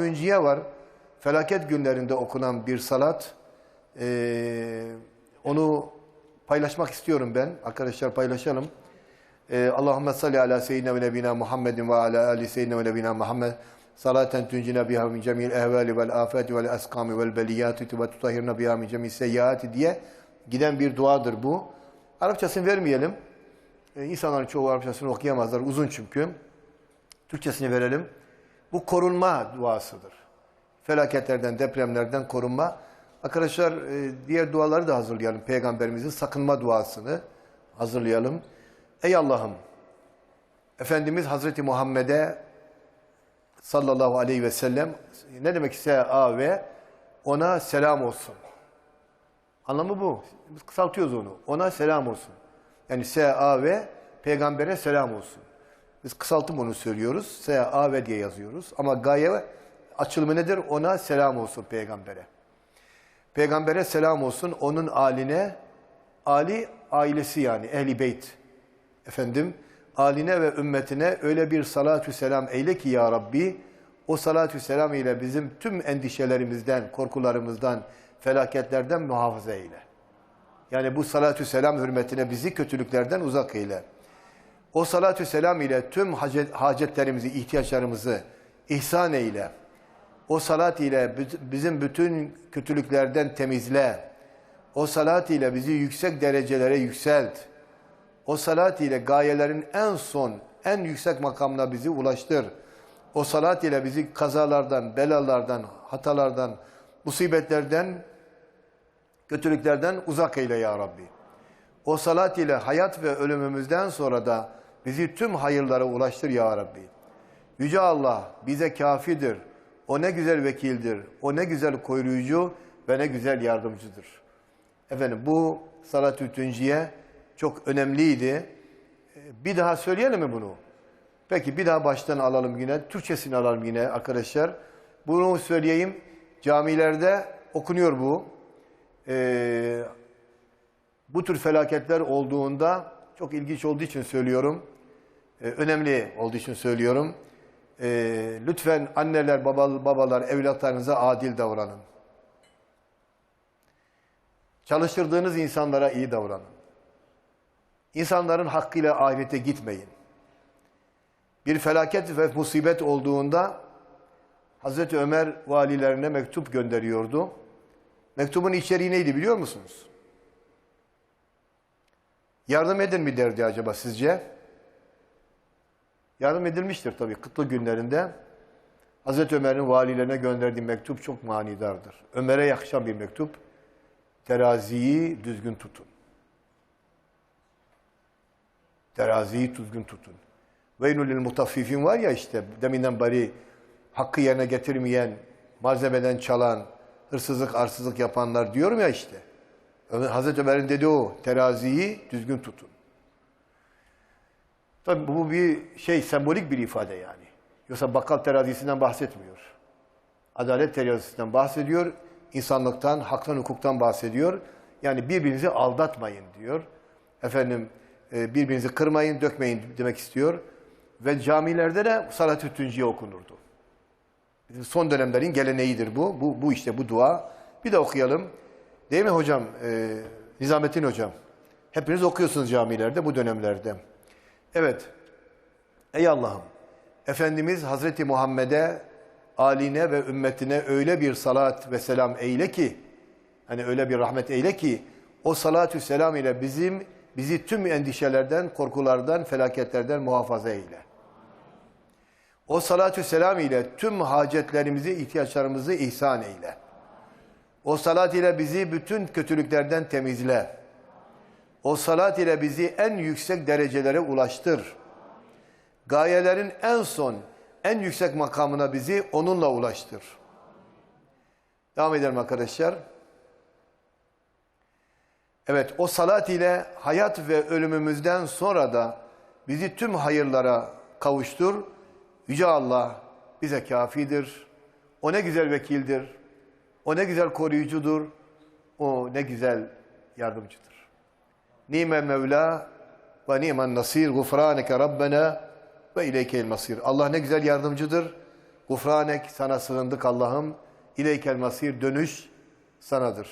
münciye var. Felaket günlerinde okunan bir salat. Ee, onu paylaşmak istiyorum ben. Arkadaşlar paylaşalım. Ee, Allahümme salli ala seyyidina ve nebina Muhammedin ve ala ali seyyidina ve nebina Muhammed. Salaten tuncina biha min cemil ehvali vel afati vel eskami vel beliyati ve tutahhirna biha min cemil seyyiati diye giden bir duadır bu. Arapçasını vermeyelim. Ee, insanların çoğu Arapçasını okuyamazlar. Uzun çünkü. Türkçesini verelim. Bu korunma duasıdır. Felaketlerden, depremlerden korunma. Arkadaşlar e, diğer duaları da hazırlayalım. Peygamberimizin sakınma duasını hazırlayalım. Ey Allah'ım, Efendimiz Hazreti Muhammed'e sallallahu aleyhi ve sellem ne demek S-A ve ona selam olsun. Anlamı bu. Biz kısaltıyoruz onu. Ona selam olsun. Yani S-A ve peygambere selam olsun. Biz kısaltım onu söylüyoruz. S-A ve diye yazıyoruz. Ama gaye açılımı nedir? Ona selam olsun peygambere. Peygambere selam olsun. Onun aline, Ali ailesi yani ehli beyt. Efendim, aline ve ümmetine öyle bir salatü selam eyle ki ya Rabbi, o salatü selam ile bizim tüm endişelerimizden, korkularımızdan, felaketlerden muhafaza eyle. Yani bu salatü selam hürmetine bizi kötülüklerden uzak eyle. O salatü selam ile tüm hacet- hacetlerimizi, ihtiyaçlarımızı ihsan eyle. O salat ile bizim bütün kötülüklerden temizle. O salat ile bizi yüksek derecelere yükselt. O salat ile gayelerin en son, en yüksek makamına bizi ulaştır. O salat ile bizi kazalardan, belalardan, hatalardan, musibetlerden, kötülüklerden uzak eyle ya Rabbi. O salat ile hayat ve ölümümüzden sonra da bizi tüm hayırlara ulaştır ya Rabbi. Yüce Allah bize kafidir. O ne güzel vekildir. O ne güzel koruyucu ve ne güzel yardımcıdır. Efendim bu salat-ı tünciye çok önemliydi. Ee, Bir daha söyleyelim mi bunu? Peki bir daha baştan alalım yine. Türkçesini alalım yine arkadaşlar. Bunu söyleyeyim. Camilerde okunuyor bu. Ee, bu tür felaketler olduğunda çok ilginç olduğu için söylüyorum. Ee, önemli olduğu için söylüyorum. Ee, lütfen anneler, baba- babalar evlatlarınıza adil davranın. Çalıştırdığınız insanlara iyi davranın. İnsanların hakkıyla ahirete gitmeyin. Bir felaket ve musibet olduğunda Hazreti Ömer valilerine mektup gönderiyordu. Mektubun içeriği neydi biliyor musunuz? Yardım edin mi derdi acaba sizce? Yardım edilmiştir tabii kıtlı günlerinde. Hazreti Ömer'in valilerine gönderdiği mektup çok manidardır. Ömer'e yakışan bir mektup. Teraziyi düzgün tutun. Teraziyi düzgün tutun. Veynulil mutaffifin var ya işte deminden beri hakkı yerine getirmeyen, malzemeden çalan, hırsızlık, arsızlık yapanlar diyorum ya işte. Hazreti Ömer'in dediği o, teraziyi düzgün tutun. Tabii bu bir şey, sembolik bir ifade yani. Yoksa bakkal terazisinden bahsetmiyor. Adalet terazisinden bahsediyor. insanlıktan, haktan, hukuktan bahsediyor. Yani birbirinizi aldatmayın diyor. Efendim e, birbirinizi kırmayın, dökmeyin demek istiyor. Ve camilerde de salat-ı tünciye okunurdu. Son dönemlerin geleneğidir bu. Bu, bu işte bu dua. Bir de okuyalım. Değil mi hocam? Ee, Nizamettin hocam. Hepiniz okuyorsunuz camilerde bu dönemlerde. Evet. Ey Allah'ım. Efendimiz Hazreti Muhammed'e, aline ve ümmetine öyle bir salat ve selam eyle ki, hani öyle bir rahmet eyle ki, o salatü selam ile bizim bizi tüm endişelerden, korkulardan, felaketlerden muhafaza eyle. O salatü selam ile tüm hacetlerimizi, ihtiyaçlarımızı ihsan eyle. O salat ile bizi bütün kötülüklerden temizle. O salat ile bizi en yüksek derecelere ulaştır. Gayelerin en son, en yüksek makamına bizi onunla ulaştır. Devam edelim arkadaşlar. Evet, o salat ile hayat ve ölümümüzden sonra da bizi tüm hayırlara kavuştur. Yüce Allah bize kafidir. O ne güzel vekildir. O ne güzel koruyucudur. O ne güzel yardımcıdır. Nimel Mevla ve nimen nasir gufraneke Rabbena ve ileykel masir. Allah ne güzel yardımcıdır. Gufranek sana sığındık Allah'ım. İleykel masir dönüş sanadır.